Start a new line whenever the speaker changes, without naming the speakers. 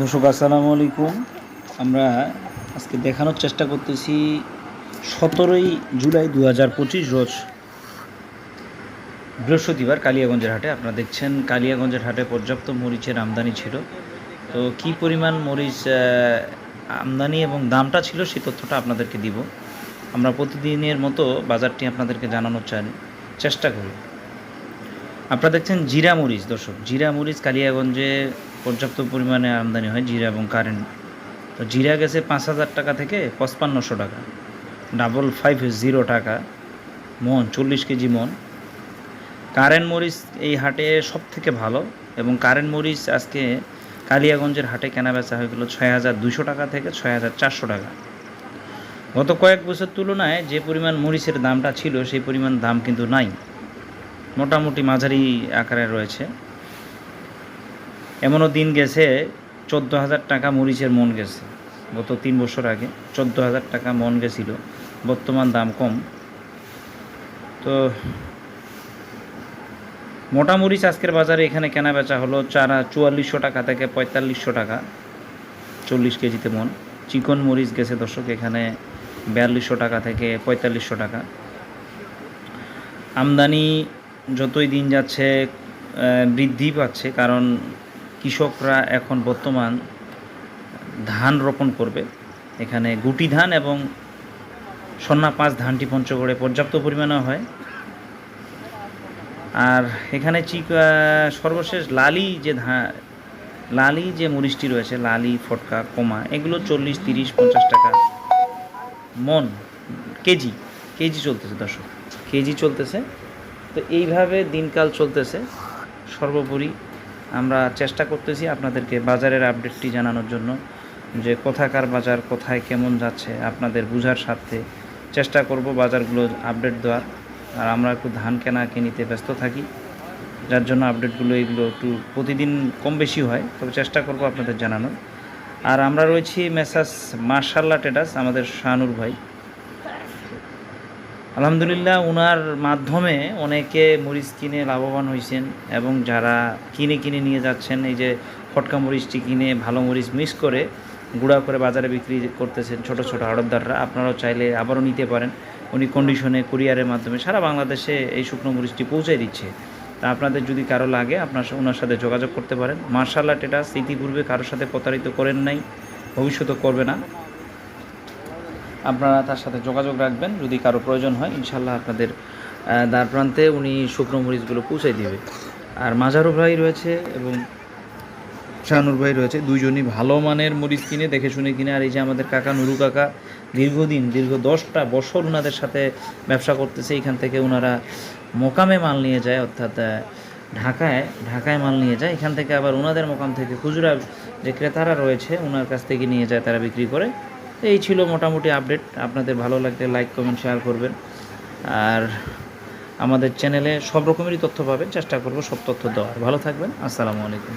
দর্শক, আসসালামু আলাইকুম। আমরা আজকে দেখানোর চেষ্টা করতেছি সতেরোই জুলাই দু হাজার পঁচিশ রোজ বৃহস্পতিবার কালিয়াগঞ্জের হাটে। আপনারা দেখছেন কালিয়াগঞ্জের হাটে পর্যাপ্ত মরিচের আমদানি ছিল। তো কি পরিমাণ মরিচ আমদানি এবং দামটা ছিল সেই তথ্যটা আপনাদেরকে দিব। আমরা প্রতিদিনের মতো বাজারটি আপনাদেরকে জানানোর চান, চেষ্টা করি। আপনারা দেখছেন জিরা মরিচ, দর্শক। জিরা মরিচ কালিয়াগঞ্জে পর্যাপ্ত পরিমাণে আমদানি হয় জিরা এবং কারেন্ট। তো জিরা গেছে পাঁচ হাজার টাকা থেকে পঁচপান্নশো টাকা। ডাবল ফাইভ জিরো টাকা। মন, চল্লিশ কেজি মন। কারেন্ট মরিচ এই হাটে সব থেকে ভালো এবং কারেন্ট মরিচ আজকে কালিয়াগঞ্জের হাটে কেনা বেচা হয়ে গেলো ছয় হাজার দুশো টাকা থেকে ছয় হাজার চারশো টাকা। গত কয়েক বছর তুলনায় যে পরিমাণ মরিচের দামটা ছিল সেই পরিমাণ দাম কিন্তু নাই। মোটামুটি মাঝারি আকারে রয়েছে। এমনও দিন গেছে চোদ্দ হাজার টাকা মরিচের মন গেছে। গত তিন বছর আগে চোদ্দ হাজার টাকা মন গেছিল, বর্তমান দাম কম। তো মোটা মরিচ আজকের বাজারে এখানে কেনা বেচা হলো চারা চুয়াল্লিশশো টাকা থেকে পঁয়তাল্লিশশো টাকা, চল্লিশ কেজিতে মন। চিকন মরিচ গেছে দর্শক, এখানে বিয়াল্লিশশো টাকা থেকে পঁয়তাল্লিশশো টাকা। আমদানি যতই দিন যাচ্ছে বৃদ্ধি পাচ্ছে, কারণ কৃষকরা এখন বর্তমান ধান রোপণ করবে। এখানে গুটি ধান এবং সন্না পাঁচ ধানটি পঞ্চগড়ে পর্যাপ্ত পরিমাণে হয়। আর এখানে সর্বশেষ লালি যে ধান লালি যে মরিচটি রয়েছে, লালি, ফটকা, কমা, এগুলো চল্লিশ, তিরিশ, পঞ্চাশ টাকা মন, কেজি কেজি চলতেছে দর্শক, কেজি চলতেছে। তো এইভাবে দিনকাল চলতেছে। সর্বোপরি আমরা চেষ্টা করতেছি আপনাদেরকে বাজারের আপডেটটি জানানোর জন্য যে কোথাকার বাজার, কোথায় কেমন যাচ্ছে, আপনাদের বোঝার স্বার্থে চেষ্টা করব বাজারগুলো আপডেট দেওয়ার। আর আমরা একটু ধান কেনা কিনিতে ব্যস্ত থাকি, যার জন্য আপডেটগুলো এগুলো একটু প্রতিদিন কম বেশি হয়, তবে চেষ্টা করব আপনাদের জানানোর। আর আমরা রয়েছি মেসাস মার্শাল্লাহ টেডাস আমাদের শাহানুর ভাই। আলহামদুলিল্লাহ ওনার মাধ্যমে অনেকে মরিচ কিনে লাভবান হয়েছেন এবং যারা কিনে কিনে নিয়ে যাচ্ছেন, এই যে ফটকা মরিচটি কিনে ভালো মরিচ মিক্স করে গুঁড়া করে বাজারে বিক্রি করতেছেন ছোট ছোট আড়তদাররা, আপনারাও চাইলে আবারও নিতে পারেন। উনি কন্ডিশনে কুরিয়ারের মাধ্যমে সারা বাংলাদেশে এই শুকনো মরিচটি পৌঁছে দিচ্ছে। তা আপনাদের যদি কারও লাগে, আপনার ওনার সাথে যোগাযোগ করতে পারেন। মার্শাল আর্ট এটা ইতিপূর্বে কারোর সাথে প্রতারিত করেন নাই ভবিষ্যতে করবে না। আপনারা তার সাথে যোগাযোগ রাখবেন, যদি কারও প্রয়োজন হয় ইনশাল্লাহ আপনাদের দ্বার প্রান্তে উনি শুকনো মরিচগুলো পৌঁছে দিবে। আর মাজারু ভাই রয়েছে এবং শাহানুর ভাই রয়েছে, দুইজনই ভালো মানের মরিচ কিনে, দেখে শুনে কিনে, আর এই যে আমাদের কাকা নুরু কাকা দীর্ঘদিন, দীর্ঘ দশটা বছর ওনাদের সাথে ব্যবসা করতেছে, এখান থেকে ওনারা মোকামে মাল নিয়ে যায়, অর্থাৎ ঢাকায় ঢাকায় মাল নিয়ে যায়, এখান থেকে আবার ওনাদের মোকাম থেকে খুচরা যে ক্রেতারা রয়েছে ওনার কাছ থেকে নিয়ে যায়, তারা বিক্রি করে। এই ছিল মোটামুটি আপডেট। আপনাদের ভালো লাগলে লাইক কমেন্ট শেয়ার করবেন। আর আমাদের চ্যানেলে সব রকমেরই তথ্য পাবেন। চেষ্টা করব সব তথ্য দেওয়ার। ভালো থাকবেন। আসসালামু আলাইকুম।